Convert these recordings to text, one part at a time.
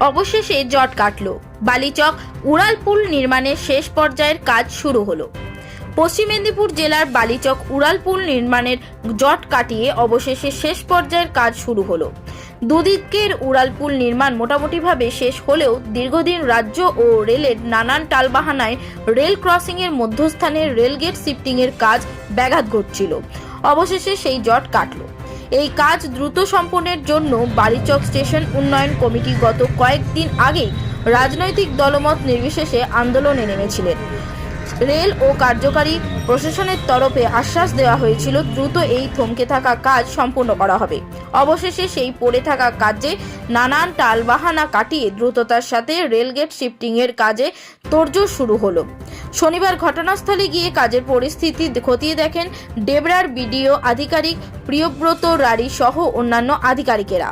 অবশেষে জট কাটল। বালিচক উড়ালপুল নির্মাণের শেষ পর্যায়ের কাজ শুরু হলো। পশ্চিম মেদিনীপুর জেলার বালিচক উড়ালপুল নির্মাণের জট কাটিয়ে অবশেষে শেষ পর্যায়ের কাজ শুরু হলো। দুদিকের উড়ালপুল নির্মাণ মোটামুটিভাবে শেষ হলেও দীর্ঘদিন রাজ্য ও রেলের নানান টালবাহানায় রেল ক্রসিংয়ের মধ্যস্থানে রেলগেট শিফটিংয়ের কাজ ব্যাঘাত ঘটছিল। অবশেষে সেই জট কাটল। এই কাজ দ্রুত সম্পন্নের জন্য বালিচক স্টেশন উন্নয়ন কমিটি গত কয়েকদিন আগেই রাজনৈতিক দলমত নির্বিশেষে আন্দোলনে নেমেছিলেন। রেল ও কার্যকারী প্রশাসনের তরফে আশ্বাস দেওয়া হয়েছিল, দ্রুত এই থমকে থাকা কাজ সম্পূর্ণ করা হবে। অবশেষে সেই পড়ে থাকা কাজে নানান টালবাহানা কাটিয়ে দ্রুততার সাথে রেলগেট শিফটিংয়ের কাজে তোড়জোড় শুরু হলো। শনিবার ঘটনাস্থলে গিয়ে কাজের পরিস্থিতি খতিয়ে দেখেন ডেবরার বিডিও আধিকারিক প্রিয়ব্রত রাড়ি সহ অন্যান্য আধিকারিকেরা।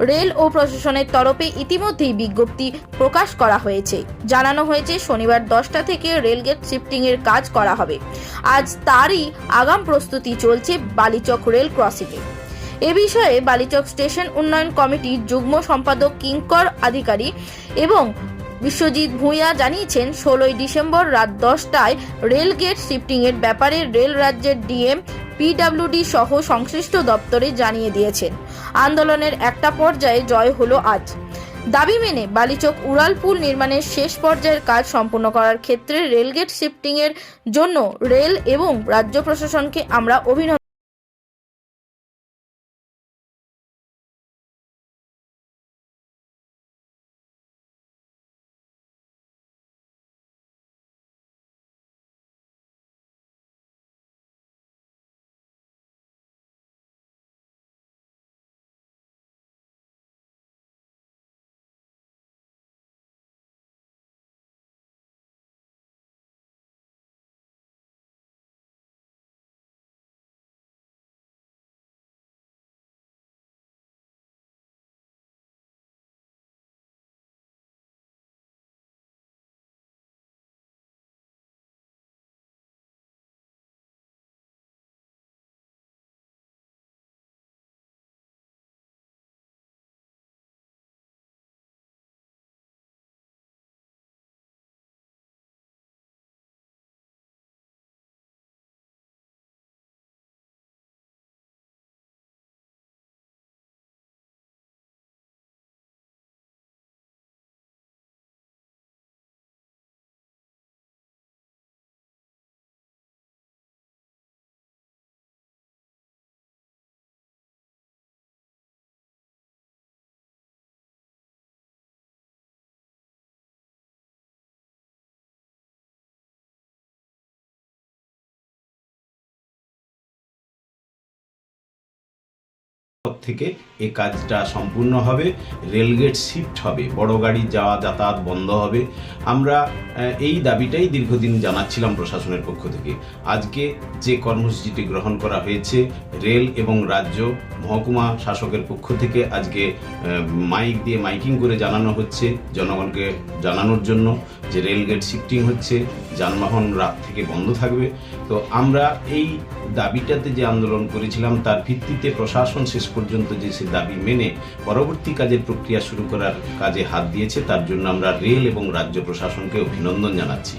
রেল ও প্রশাসনের তরফে ইতিমধ্যেই বিজ্ঞপ্তি প্রকাশ করা হয়েছে। জানানো হয়েছে, শনিবার দশটা থেকে রেলগেট শিফটিংয়ের কাজ করা হবে। আজ তারই আগাম প্রস্তুতি চলছে বালিচক রেল ক্রসিংয়ে। এ বিষয়ে বালিচক স্টেশন উন্নয়ন কমিটির যুগ্ম সম্পাদক কিঙ্কর আধিকারিক এবং বিশ্বজিৎ ভূঁইয়া জানিয়েছেন, ষোলোই ডিসেম্বর রাত দশটায় রেল গেট শিফটিংয়ের ব্যাপারে রেল রাজ্যের ডিএম, পিডাব্লিউডি সহ সংশ্লিষ্ট দপ্তরে জানিয়ে দিয়েছেন। আন্দোলনের একটা পর্যায়ে জয় হলো আজ। দাবি মেনে বালিচক উড়াল পুল নির্মাণের শেষ পর্যায়ের কাজ সম্পূর্ণ করার ক্ষেত্রে রেলগেট শিফটিংয়ের জন্য রেল এবং রাজ্য প্রশাসনকে আমরা অভিনন্দন থেকে এ কাজটা সম্পূর্ণ হবে, রেলগেট শিফট হবে, বড় গাড়ি যাওয়া যাতায়াত বন্ধ হবে। আমরা এই দাবিটাই দীর্ঘদিন জানাচ্ছিলাম প্রশাসনের পক্ষ থেকে। আজকে যে কর্মসূচিটি গ্রহণ করা হয়েছে, রেল এবং রাজ্য মহকুমা শাসকের পক্ষ থেকে আজকে মাইক দিয়ে মাইকিং করে জানানো হচ্ছে, জনগণকে জানানোর জন্য যে রেলগেট শিফটিং হচ্ছে, যানবাহন রাত থেকে বন্ধ থাকবে। তো আমরা এই দাবিটাতে যে আন্দোলন করেছিলাম, তার ভিত্তিতে প্রশাসন শেষ পর্যন্ত যে সে দাবি মেনে পরবর্তী কাজের প্রক্রিয়া শুরু করার কাজে হাত দিয়েছে, তার জন্য আমরা রেল এবং রাজ্য প্রশাসনকে অভিনন্দন জানাচ্ছি।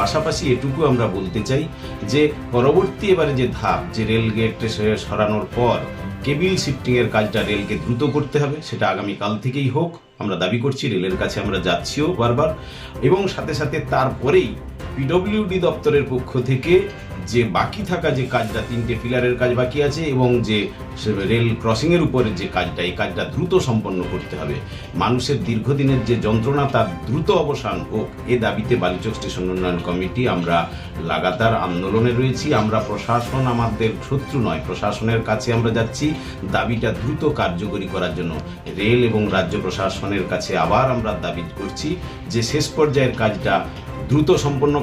পাশাপাশি এটুকু আমরা বলতে চাই যে, পরবর্তী এবারে যে ধাপ, যে রেল গেট সরানোর পর কেবিল শিফটিংয়ের কাজটা রেলকে দ্রুত করতে হবে, সেটা আগামী কাল থেকেই হোক। আমরা দাবি করছি রেলের কাছে আমরা যাচ্ছিও বারবার এবং সাথে সাথে তারপরেই পিডব্লিউডি দপ্তরের পক্ষ থেকে যে বাকি থাকা যে কাজটা, তিনটে পিলারের কাজ বাকি আছে এবং যে রেল ক্রসিংয়ের এর উপরে যে কাজটা, এই কাজটা দ্রুত সম্পন্ন করতে হবে। মানুষের দীর্ঘদিনের যে যন্ত্রণা, তার দ্রুত অবসান হোক এ দাবিতে বালিচক স্টেশন উন্নয়ন কমিটি, আমরা লাগাতার আন্দোলনে রয়েছি। আমরা প্রশাসন আমাদের শত্রু নয়, প্রশাসনের কাছে আমরা যাচ্ছি। দাবিটা দ্রুত কার্যকরী করার জন্য। রেল এবং রাজ্য প্রশাসনের কাছে আবার আমরা দাবি করছি যে শেষ পর্যায়ের কাজটা দ্রুত সম্পন্ন